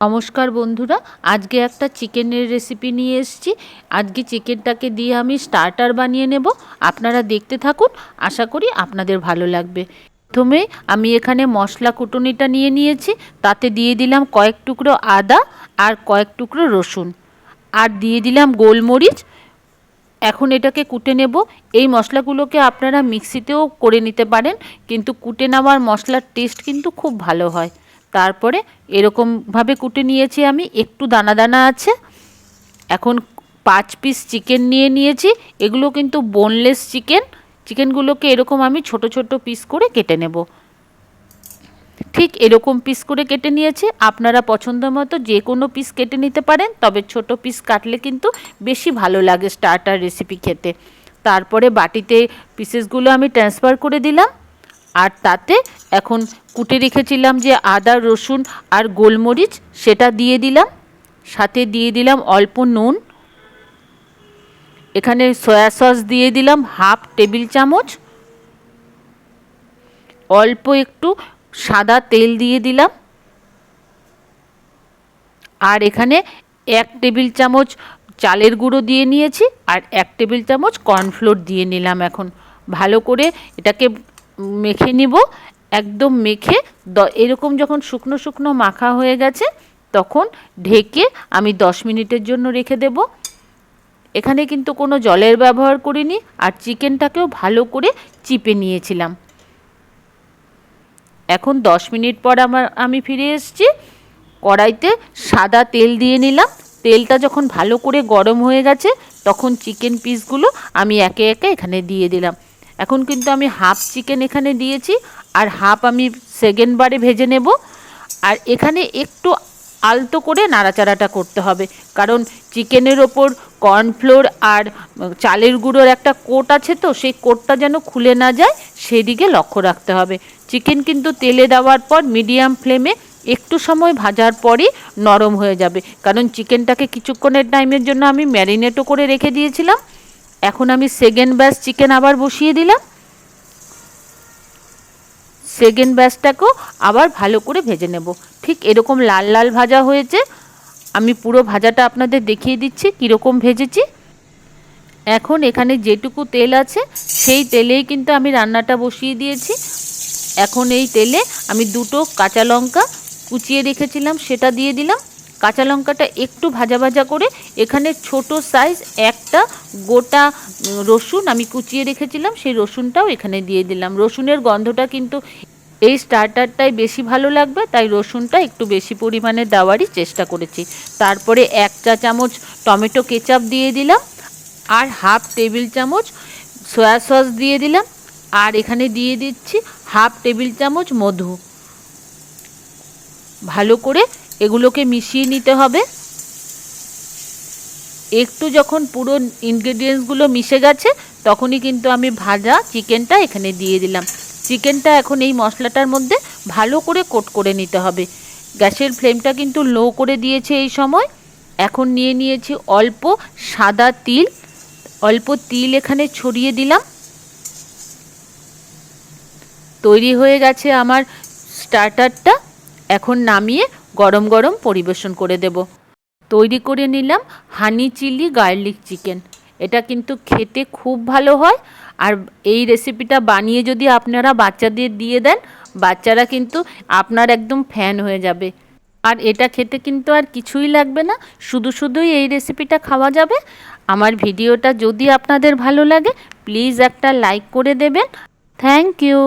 নমস্কার বন্ধুরা, আজকে একটা চিকেনের রেসিপি নিয়ে এসেছি। আজকে চিকেনটাকে দিয়ে আমি স্টার্টার বানিয়ে নেব। আপনারা দেখতে থাকুন, আশা করি আপনাদের ভালো লাগবে। প্রথমে আমি এখানে মশলা কুটুনিটা নিয়ে নিয়েছি, তাতে দিয়ে দিলাম কয়েক টুকরো আদা আর কয়েক টুকরো রসুন। আর দিয়ে দিলাম গোলমরিচ। এখন এটাকে কুটে নেব। এই মশলাগুলোকে আপনারা মিক্সিতেও করে নিতে পারেন, কিন্তু কুটে নেওয়ার মশলার টেস্ট কিন্তু খুব ভালো হয়। তারপরে এরকমভাবে কুটে নিয়েছি আমি। একটু দানা দানা আছে। এখন পাঁচ পিস চিকেন নিয়ে নিয়েছি। এগুলো কিন্তু বোনলেস চিকেন চিকেনগুলোকে এরকম আমি ছোট ছোট পিস করে কেটে নেব। ঠিক এরকম পিস করে কেটে নিয়েছি। আপনারা পছন্দ মতো যে কোনো পিস কেটে নিতে পারেন, তবে ছোট পিস কাটলে কিন্তু বেশি ভালো লাগে স্টার্টার রেসিপি খেতে। তারপরে বাটিতে পিসেসগুলো আমি ট্রান্সফার করে দিলাম। আর তাতে এখন কুটে রেখেছিলাম যে আদা, রসুন আর গোলমরিচ, সেটা দিয়ে দিলাম। সাথে দিয়ে দিলাম অল্প নুন। এখানে সয়া সস দিয়ে দিলাম হাফ টেবিল চামচ। অল্প একটু সাদা তেল দিয়ে দিলাম। আর এখানে এক টেবিল চামচ চালের গুঁড়ো দিয়ে নিয়েছি আর এক টেবিল চামচ কর্নফ্লোর দিয়ে নিলাম এখন। ভালো করে এটাকে মেখে নিব, একদম মেখে দ, এরকম যখন শুকনো শুকনো মাখা হয়ে গেছে, তখন ঢেকে আমি দশ মিনিটের জন্য রেখে দেব। এখানে কিন্তু কোনো জলের ব্যবহার করিনি, আর চিকেনটাকেও ভালো করে চিপে নিয়েছিলাম। এখন দশ মিনিট পর আমার, আমি ফিরে এসেছি। কড়াইতে সাদা তেল দিয়ে নিলাম। তেলটা যখন ভালো করে গরম হয়ে গেছে, তখন চিকেন পিসগুলো আমি একে একে এখানে দিয়ে দিলাম। এখন কিন্তু আমি হাফ চিকেন এখানে দিয়েছি, আর হাফ আমি সেকেন্ড বারে ভেজে নেব। আর এখানে একটু আলতো করে নাড়াচাড়াটা করতে হবে, কারণ চিকেনের ওপর কর্নফ্লোর আর চালের গুঁড়োর একটা কোট আছে তো, সেই কোটটা যেন খুলে না যায়, সেদিকে লক্ষ্য রাখতে হবে। চিকেন কিন্তু তেলে দেওয়ার পর মিডিয়াম ফ্লেমে একটু সময় ভাজার পরই নরম হয়ে যাবে, কারণ চিকেনটাকে কিছুক্ষণের টাইমের জন্য আমি ম্যারিনেটও করে রেখে দিয়েছিলাম। এখন আমি সেকেন্ড ব্যাচ চিকেন আবার বসিয়ে দিলাম। সেকেন্ড ব্যাচটাকেও আবার ভালো করে ভেজে নেব। ঠিক এরকম লাল লাল ভাজা হয়েছে। আমি পুরো ভাজাটা আপনাদের দেখিয়ে দিচ্ছি কীরকম ভেজেছি। এখন এখানে যেটুকু তেল আছে, সেই তেলেই কিন্তু আমি রান্নাটা বসিয়ে দিয়েছি। এখন এই তেলে আমি দুটো কাঁচা লঙ্কা কুচিয়ে রেখেছিলাম, সেটা দিয়ে দিলাম। কাঁচা লঙ্কাটা একটু ভাজা ভাজা করে এখানে ছোট সাইজ একটা গোটা রসুন আমি কুচিয়ে রেখেছিলাম, সেই রসুনটাও এখানে দিয়ে দিলাম। রসুনের গন্ধটা কিন্তু এই স্টার্টারটাই বেশি ভালো লাগবে, তাই রসুনটা একটু বেশি পরিমাণে দেওয়ারই চেষ্টা করেছি। তারপরে এক চা চামচ টমেটো কেচাপ দিয়ে দিলাম, আর হাফ টেবিল চামচ সয়া সস দিয়ে দিলাম, আর এখানে দিয়ে দিচ্ছি হাফ টেবিল চামচ মধু। ভালো করে এগুলোকে মিশিয়ে নিতে হবে। একটু যখন পুরো ইনগ্রেডিয়েন্টসগুলো মিশে গেছে, তখনই কিন্তু আমি ভাজা চিকেনটা এখানে দিয়ে দিলাম। চিকেনটা এখন এই মশলাটার মধ্যে ভালো করে কোট করে নিতে হবে। গ্যাসের ফ্লেমটা কিন্তু লো করে দিয়েছে এই সময়। এখন নিয়ে নিয়েছি অল্প সাদা তিল। অল্প তিল এখানে ছড়িয়ে দিলাম। তৈরি হয়ে গেছে আমার স্টার্টারটা এখন নামিয়ে গরম গরম পরিবেশন করে দেব। তৈরি করে নিলাম হানি চিলি গার্লিক চিকেন। এটা কিন্তু খেতে খুব ভালো হয়। আর এই রেসিপিটা বানিয়ে যদি আপনারা বাচ্চাদের দিয়ে দেন, বাচ্চারা কিন্তু আপনার একদম ফ্যান হয়ে যাবে। আর এটা খেতে কিন্তু আর কিছুই লাগবে না। শুধু শুধুই এই রেসিপিটা খাওয়া যাবে। আমার ভিডিওটা যদি আপনাদের ভালো লাগে, প্লিজ একটা লাইক করে দেবেন। Thank you.